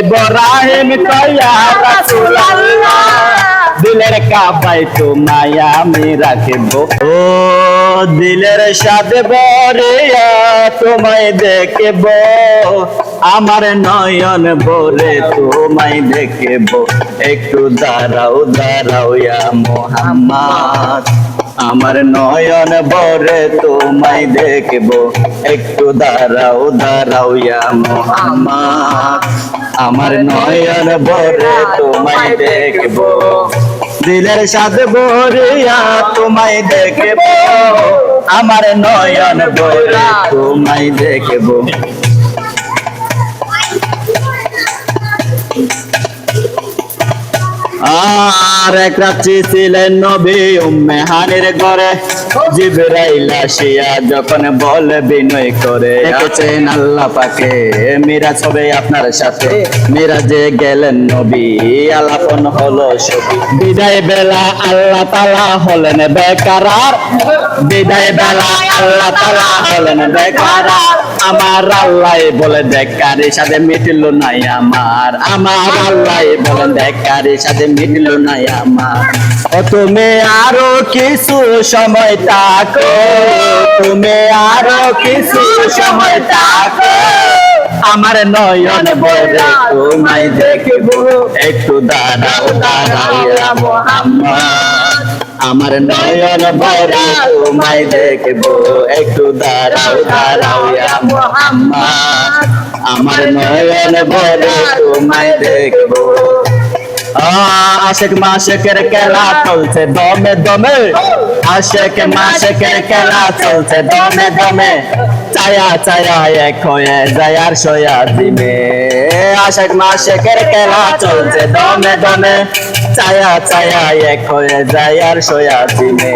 ইব্রাহিম কয়া রাসূলুল্লাহ। দিলের কাবাই তোমায় আমি রাখব। ও দিলের সাথে বরিয়া তোমায় দেখব। আমার নয়ন বলে তোমায় দেখব। একটু দাঁড়াও দাঁড়াও ইয়া মোহাম্মদ। আমার নয়ন ভরে তোমায় দেখব। একটু দাঁড়াও দাঁড়াও ইয়া মোহাম্মদ। আমার নয়ন ভরে তোমায় দেখব। দিলের সাথে ভরিয়া তোমায় দেখব। আমার নয়ন ভরে তোমায় দেখব। আর এক রাত্রি ছিলেন নবী উম্মে হানির ঘরে। জিবরাইল আসিয়া যখন বিনয় করে আল্লাহ পাকে আপনার সাথে। গেলেন নবী, আলাপন হলো ছবি বিদায় বেলা আল্লাহ তালা হলেন বিদায় বেলা আল্লাহ তালা হলেন আমার আল্লাহ বলে দেখারি সাথে মিটিল নাই আমার। আমার আল্লাহ বলে দেখারি সাথে মিটিল নাই আমার তুমি আরও কিছু সময় থাকো। তুমি আরও কিছু সময় থাকো। আমার নয়ন বলে তোমায় দেখব। একটু দাঁড়াও দাঁড়াও মোহাম্মদ। আমার নয়ন ভরে তোমায় দেখব। একটু দাঁড়াও দাঁড়াও আমার নয়ন ভরে তোমায় দেখব। আশেক মাসেকের খেলা চলছে, দমে দমে। আশেক মাসেকের খেলা চলছে, দমে দমে। চায়া চায়া, এক হয়ে যায় আর সয়া দিবে আশেক মাসেকের খেলা চলছে, দমে দমে। চায়া চায়া, এক হয়ে যায় আর সয়া দিবে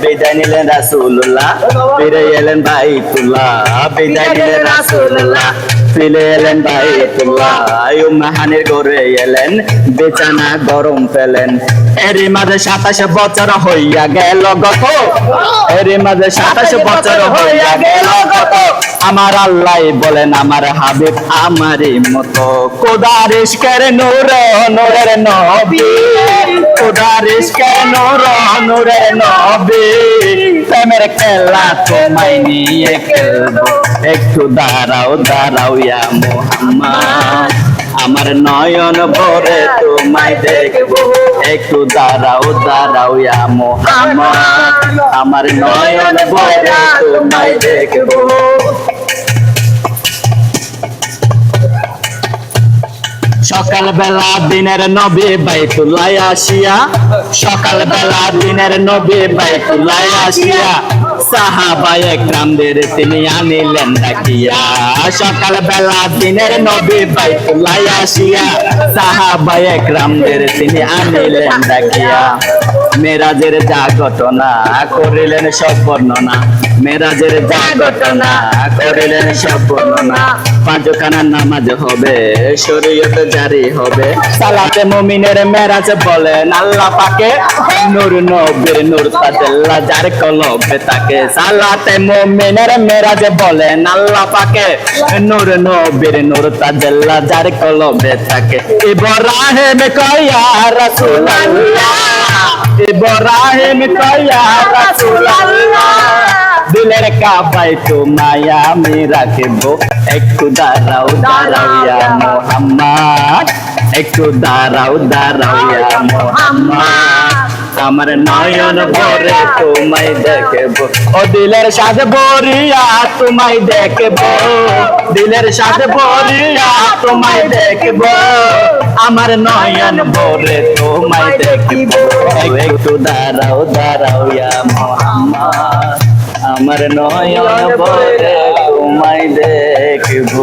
বিদায় নিলেন রাসুল্লাহ ফিরে এলেন বাইতুল্লাহ, বিদায় নিলেন রাসুল্লাহ ফিরে এলেন মাহানির ঘরে এলেন বেচানা গরম পেলেন। এরই মাঝে সাতাশ বছর হইয়া গেল গত। এরই মাঝে সাতাশ বছর হইয়া গেল গত। আমার আল্লাহ বলেন আমার হাবিব আমারই মতো। কোদার ইস্কের নূর নূরের নবী। কোদার ইস্কের নূর নূরের নবী? প্রেমের খেলা তোমায় নিয়ে খেলব। একটু দাঁড়াও দাঁড়াও ইয়া মোহাম্মদ। আমার নয়ন ভরে তোমায় দেখব। একটু দাঁড়াও দাঁড়াও ইয়া মোহাম্মদ। আমার নয়ন ভরে তোমায় দেখব। সকাল বেলা দিনের নবী বাইতুল্লাহ আসিয়া সকাল বেলা দিনের নবী বাইতুল্লাহ আসিয়া সাহাবায় একরামদের তিনি আনিলেন ডাকিয়া। সকাল বেলা দিনের নবী বাইতুল্লাহ আসিয়া সাহাবায় একরামদের তিনি আনিলেন ডাকিয়া। মেরাজের যা ঘটনা করিলেন সব বর্ণনা। মেরাজের যা ঘটনা করিলেন সব বর্ণনা। পাঁচখানা নামাজ হবে, শরীয়ত জারি হবে। সালাতে মুমিনের মেরাজ বলেন, আল্লাহ পাকে নূর নবীর নূর তাদেল্লা যার কলবে তাকে। সালাতে মুমিনের মেরাজ বলেন, আল্লাহ পাকে নূর নবীর নূর তাদেল্লা যার কলবে থাকে ইব্রাহিম কয়া রাসূলুল্লাহ, ইব্রাহিম কয়া রাসূলুল্লাহ। দিলের কাবাই তোমায় আমি রাখব একটু দাঁড়াও দাঁড়াও ইয়া মোহাম্মদ একটু দাঁড়াও দাঁড়াও ইয়া মোহাম্মদ আমার নয়ন ভরে তোমায় দেখব ও দিলের সাথে বরিয়া তোমায় দেখব দিলের সাথে বরিয়া তোমায় দেখব আমার নয়ন ভরে তোমায় দেখব একটু দাঁড়াও দাঁড়াও ইয়া মোহাম্মদ আমার নয়ন ভরে তোমায় দেখব।